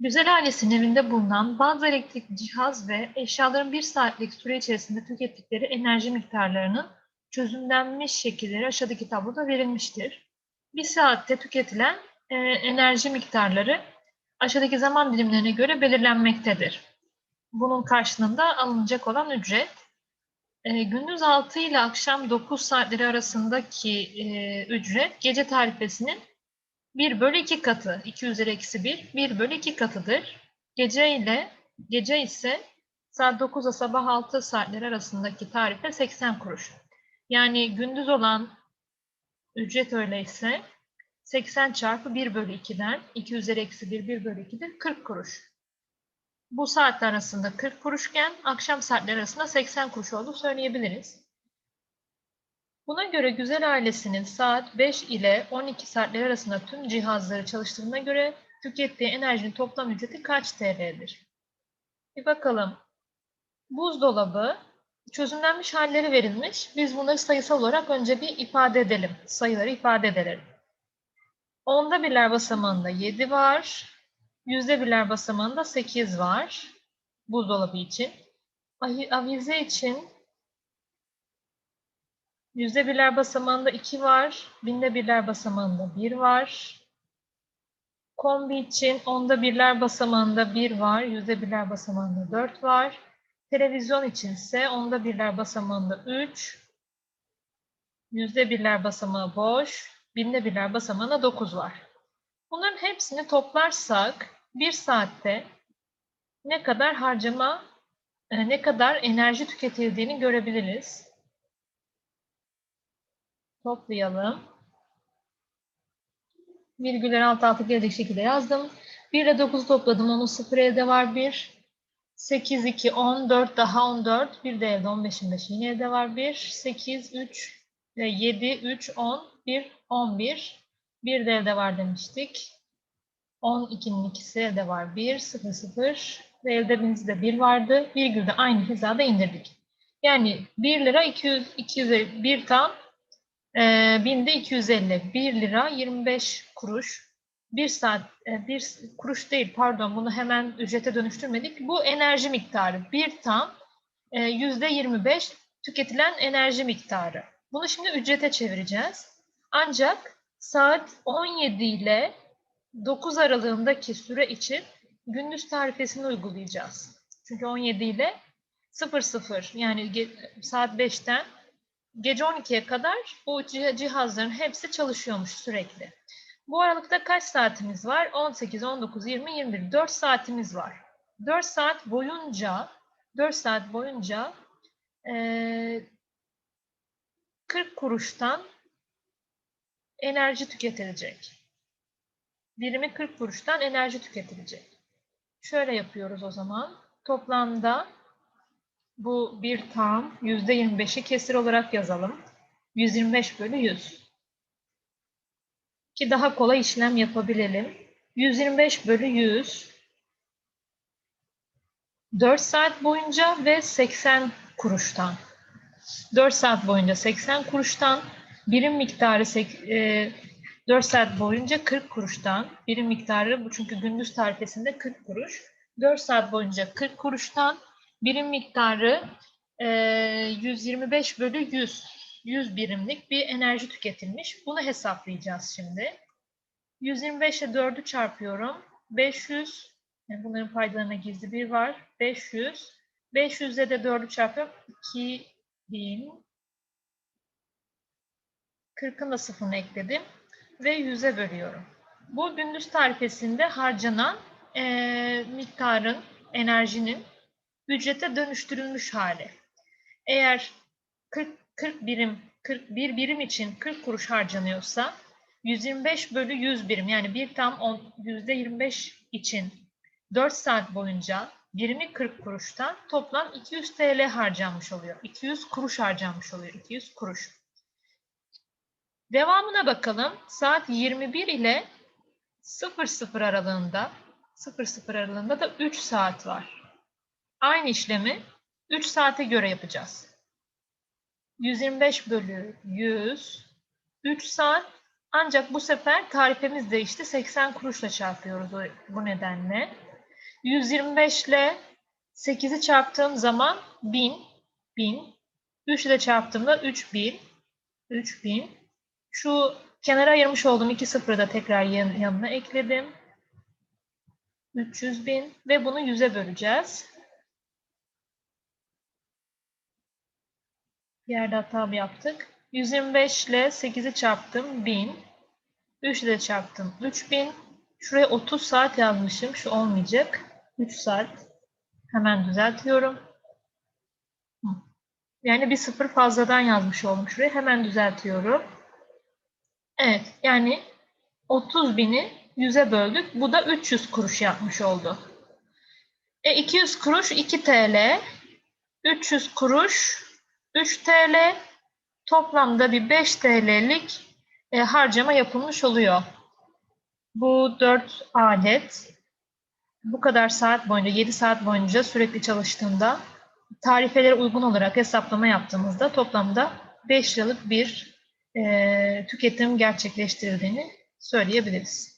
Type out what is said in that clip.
Güzel ailesinin evinde bulunan bazı elektrik cihaz ve eşyaların bir saatlik süre içerisinde tükettikleri enerji miktarlarının çözümlenmiş şekilleri aşağıdaki tabloda verilmiştir. Bir saatte tüketilen e, enerji miktarları aşağıdaki zaman dilimlerine göre belirlenmektedir. Bunun karşılığında alınacak olan ücret, e, gündüz 6 ile akşam 9 saatleri arasındaki e, ücret gece tarifesinin 1 bölü 2 katı, 2 üzeri eksi 1, 1 bölü 2 katıdır. Gece ile, gece ise saat 9 ile sabah 6 saatleri arasındaki tarife 80 kuruş. Yani gündüz olan ücret öyleyse 80 çarpı 1 bölü 2'den 2 üzeri eksi 1, 1 bölü 2'dir 40 kuruş. Bu saatler arasında 40 kuruşken akşam saatleri arasında 80 kuruş olduğu söyleyebiliriz. Buna göre Güzel ailesinin saat 5 ile 12 saatler arasında tüm cihazları çalıştırdığına göre tükettiği enerjinin toplam ücreti kaç TL'dir? Bir bakalım. Buzdolabı çözümlenmiş halleri verilmiş. Biz bunları sayısal olarak önce bir ifade edelim. Sayıları ifade edelim. Onda birler basamağında 7 var. Yüzde birler basamağında 8 var. Buzdolabı için. Avize için yüzde birler basamağında 2 var. Binde birler basamağında 1 var. Kombi için onda birler basamağında 1 var. Yüzde birler basamağında 4 var. Televizyon için ise onda birler basamağında 3. Yüzde birler basamağı boş. Binde birler basamağında 9 var. Bunların hepsini toplarsak bir saatte ne kadar harcama, e, ne kadar enerji tüketildiğini görebiliriz. Toplayalım. Virgüller alt alta gelecek şekilde yazdım. 1 ile 9 topladım. Onun 0 elde var 1. 8, 2, 10, 4 daha 14. Bir de elde 15'in 5 yine elde var 1. 8, 3, 7, 3, 10, 1, 11. Bir de elde var demiştik. 12'nin ikisi elde var 1, 0, 0 ve elde bizde 1 vardı. Virgülde aynı hizada indirdik. Yani 1 lira 200, 200 1 tam e, binde 250. 1 lira 25 kuruş. 1 saat, 1 kuruş değil pardon bunu hemen ücrete dönüştürmedik. Bu enerji miktarı. 1 tam e, %25 tüketilen enerji miktarı. Bunu şimdi ücrete çevireceğiz. Ancak saat 17 ile 9 aralığındaki süre için gündüz tarifesini uygulayacağız. Çünkü 17 ile 00 yani saat 5'ten gece 12'ye kadar bu cih- cihazların hepsi çalışıyormuş sürekli. Bu aralıkta kaç saatimiz var? 18, 19, 20, 21. 4 saatimiz var. 4 saat boyunca 4 saat boyunca eee 40 kuruştan enerji tüketilecek. Birimi 40 kuruştan enerji tüketilecek. Şöyle yapıyoruz o zaman. Toplamda bu bir tam %25'i kesir olarak yazalım. 125 bölü 100. Ki daha kolay işlem yapabilelim. 125 bölü 100 4 saat boyunca ve 80 kuruştan. 4 saat boyunca 80 kuruştan birim miktarı sek- e, 4 saat boyunca 40 kuruştan birim miktarı bu çünkü gündüz tarifesinde 40 kuruş. 4 saat boyunca 40 kuruştan birim miktarı e, 125 bölü 100 100 birimlik bir enerji tüketilmiş. Bunu hesaplayacağız şimdi. 125 ile 4'ü çarpıyorum. 500 yani bunların paydalarına gizli bir var. 500 500 ile de 4'ü çarpıyorum. 2000 40'ın da sıfırını ekledim ve 100'e bölüyorum. Bu gündüz tarifesinde harcanan eee, miktarın, enerjinin ücrete dönüştürülmüş hali. Eğer 40, 40 birim, 41 birim için 40 kuruş harcanıyorsa 125 bölü 100 birim yani bir tam on- %25 için 4 saat boyunca birimi 40 kuruştan toplam 200 TL harcanmış oluyor. 200 kuruş harcanmış oluyor. 200 kuruş. Devamına bakalım. Saat 21 ile 00 aralığında 00 aralığında da 3 saat var. Aynı işlemi 3 saate göre yapacağız. 125 bölü 100 3 saat Ancak bu sefer tarifemiz değişti. 80 kuruşla çarpıyoruz bu nedenle. 125 ile 8'i çarptığım zaman 1000, 1000. 3 ile çarptığımda 3000, 3000. Şu kenara ayırmış olduğum iki sıfırı da tekrar yan- yanına ekledim. 300 bin ve bunu 100'e böleceğiz. Yerde hata yaptık. 125 ile 8'i çarptım 1000. 3 ile çarptım 3000. Şuraya 30 saat yazmışım. Şu olmayacak. 3 saat. Hemen düzeltiyorum. Yani bir sıfır fazladan yazmış oldum şuraya. Hemen düzeltiyorum. Evet. Yani 30 bini 100'e böldük. Bu da 300 kuruş yapmış oldu. E 200 kuruş 2 TL. 300 kuruş 3 TL. Toplamda bir 5 TL'lik e, harcama yapılmış oluyor. Bu 4 alet bu kadar saat boyunca 7 saat boyunca sürekli çalıştığında tarifelere uygun olarak hesaplama yaptığımızda toplamda 5 liralık bir e, tüketim gerçekleştirildiğini söyleyebiliriz.